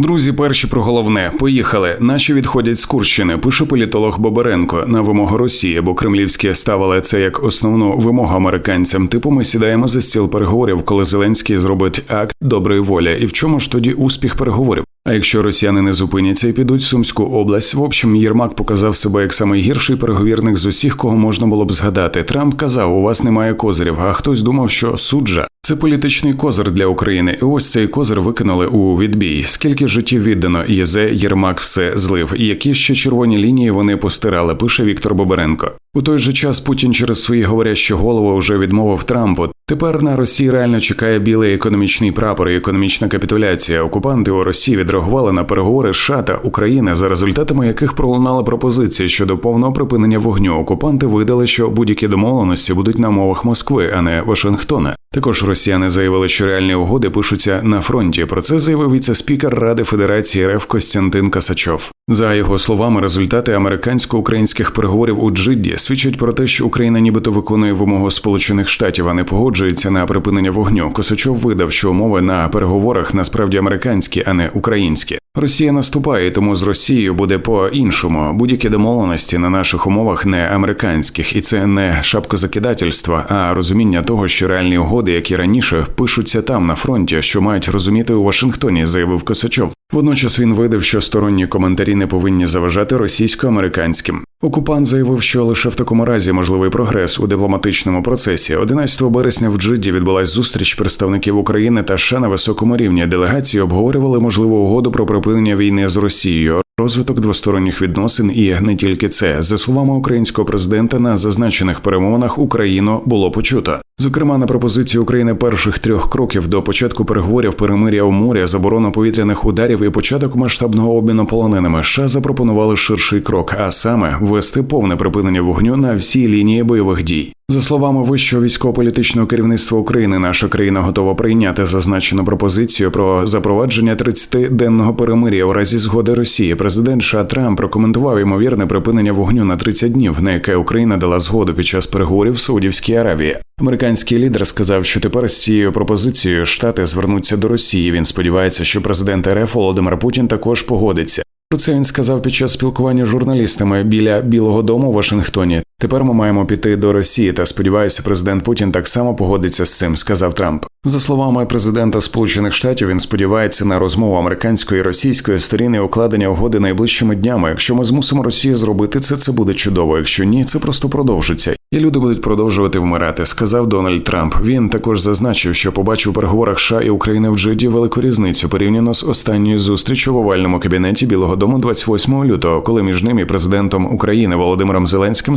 Друзі, перші про головне поїхали. Наші відходять з Курщини. Пише політолог Бобаренко на вимогу Росії, бо кремлівські ставили це як основну вимогу американцям. Типу, ми сідаємо за стіл переговорів, коли Зеленський зробить акт доброї волі. І в чому ж тоді успіх переговорів? А якщо росіяни не зупиняться і підуть в Сумську область, в общем, Єрмак показав себе як найгірший переговірник з усіх, кого можна було б згадати. Трамп казав, у вас немає козирів, а хтось думав, що суджа. Це політичний козир для України, і ось цей козир викинули у відбій. Скільки життів віддано, Єзе Єрмак все злив, і які ще червоні лінії вони постирали, пише Віктор Бобаренко. У той же час Путін через свої говорящі голови вже відмовив Трампу. Тепер на Росії реально чекає білий економічний прапор і економічна капітуляція. Окупанти у Росії відреагували на переговори США та України, за результатами яких пролунали пропозиції щодо повного припинення вогню. Окупанти видали, що будь-які домовленості будуть на мовах Москви, а не Вашингтона. Також росіяни заявили, що реальні угоди пишуться на фронті. Про це заявив віце-спікер Ради Федерації РФ Костянтин Касачов. За його словами, результати американсько-українських переговорів у Джидді свідчать про те, що Україна нібито виконує вимогу Сполучених Штатів, а не погоджується на припинення вогню. Косачов видав, що умови на переговорах насправді американські, а не українські. Росія наступає, тому з Росією буде по іншому. Будь-які домовленості на наших умовах не американських, і це не шапкозакидательство, а розуміння того, що реальні угоди, які раніше пишуться там на фронті, що мають розуміти у Вашингтоні, заявив Косачов. Водночас він видав, що сторонні коментарі не повинні заважати російсько-американським. Окупант заявив, що лише в такому разі можливий прогрес у дипломатичному процесі. 11 березня в Джиді відбулась зустріч представників України та США на високому рівні. Делегації обговорювали можливу угоду про припинення війни з Росією. Розвиток двосторонніх відносин і не тільки це за словами українського президента на зазначених перемовинах Україну було почуто. Зокрема, на пропозицію України перших трьох кроків до початку переговорів перемиря у морі, заборону повітряних ударів і початок масштабного обміну полоненими США запропонували ширший крок, а саме ввести повне припинення вогню на всій лінії бойових дій. За словами вищого військово-політичного керівництва України, наша країна готова прийняти зазначену пропозицію про запровадження 30-денного перемир'я у разі згоди Росії. Президент США Трамп прокоментував ймовірне припинення вогню на 30 днів, на яке Україна дала згоду під час переговорів в Саудівській Аравії. Американський лідер сказав, що тепер з цією пропозицією штати звернуться до Росії. Він сподівається, що президент РФ Володимир Путін також погодиться. Про це він сказав під час спілкування з журналістами біля Білого Дому у Вашингтоні. Тепер ми маємо піти до Росії, та сподіваюся, президент Путін так само погодиться з цим, сказав Трамп. За словами президента Сполучених Штатів, він сподівається на розмову американської і російської сторін і укладення угоди найближчими днями. Якщо ми змусимо Росію зробити це, це буде чудово. Якщо ні, це просто продовжиться. І люди будуть продовжувати вмирати, сказав Дональд Трамп. Він також зазначив, що побачив у переговорах США і України в Джиді велику різницю порівняно з останньою зустрічю в овальному кабінеті Білого Дому 28 лютого, коли між ним і президентом України Володимиром Зеленським